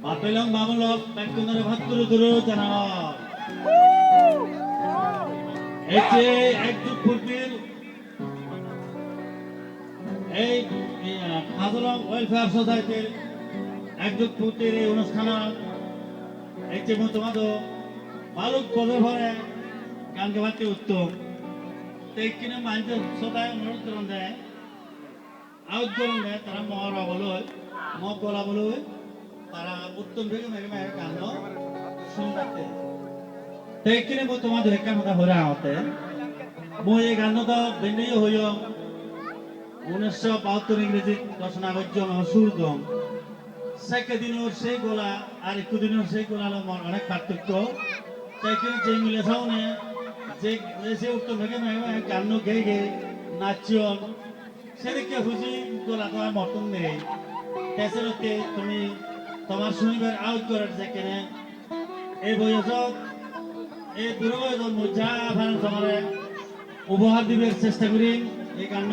বাতৈলং বামলক ব্যাকুন্দর ভাত্তুর দুরু জানা এই যে এক যুগ পূর্বের এই খাজলং ওয়েলফেয়ার সোসাইটির এক যুগ পূর্বের এই অনুষ্ঠানে এই যে তোমাদের বালুক পদে ভরে গানকে ভাতে উত্তম। তো কিনে মানুষ সদায় অনুরোধ করুন দেয় আউট করুন দেয় তারা মহর হবলৈ মহ গলাবলৈ তারা উত্তম মেঘে মেঘে গান শুনতে তো মই তোমার ধরে কথা হরে আহতে মই এই গান তো বেন্ডই হইয় উনিশশো বাহাত্তর ইংরেজি রচনা গদ্য সুরগম সেকে দিনের সেই গোলা আর একটু দিনের সেই গোলা অনেক পার্থক্য। তাই কিন্তু যে মিলে সাউনে যে যে উত্তর থেকে গান গে গে নাচন সেদিকে হুজি গোলা তোমার মতন নেই। তেসরতে তুমি তোমার শুনিবার আউট করার যে কেনে এই বয়সত এই বয়সত মজা ভালো তোমার উপহার দিবার চেষ্টা করি এই গান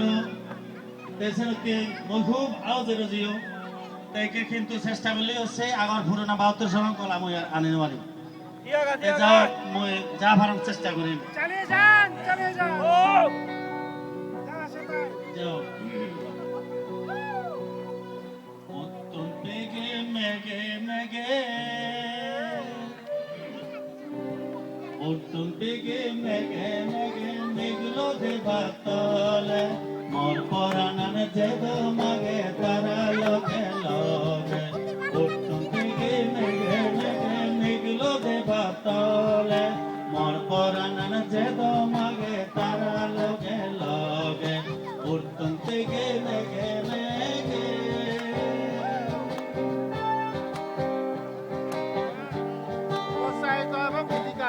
তেসরতে মই খুব আউট জিও তাইকে কিন্তু চেষ্টা করলে হচ্ছে আমার পুরোনো বাহাত্তর সময় কলা মই আনি নোৱাৰিম যা মই যা ভারম চেষ্টা কৰিম চালিয়ে যান চালিয়ে যান। যা। যাও। মেগে উত্তম বেগে মেঘে মেগে মেঘলো যে বাতলে। মোর পরাণন যে মাগে তারা লগে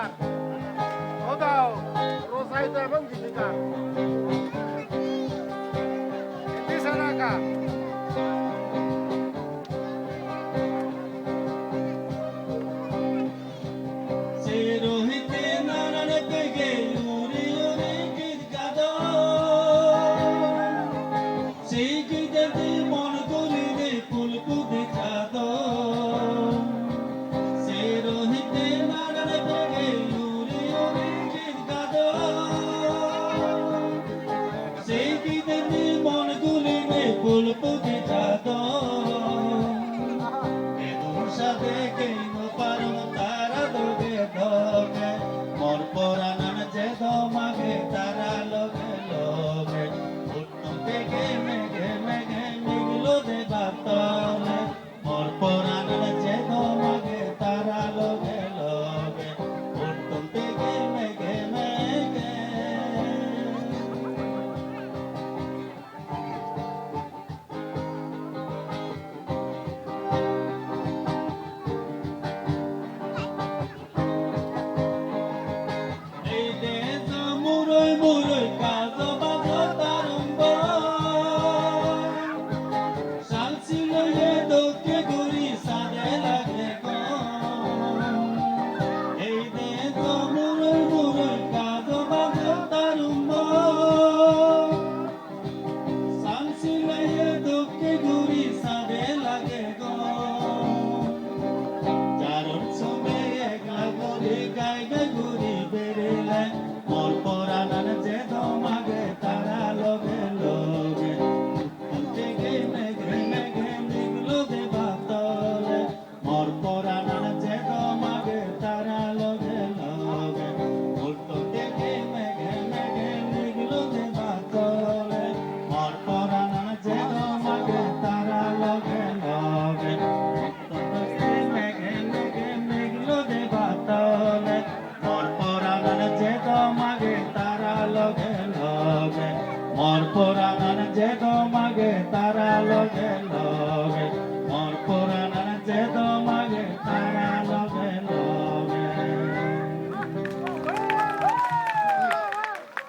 গীতিকার সদাও রোসাইত এবং গীতিকার ইতি সারাকা যে মাগে তারা লগে লগে মর পরাণ যে মাগে তারা লগে লগে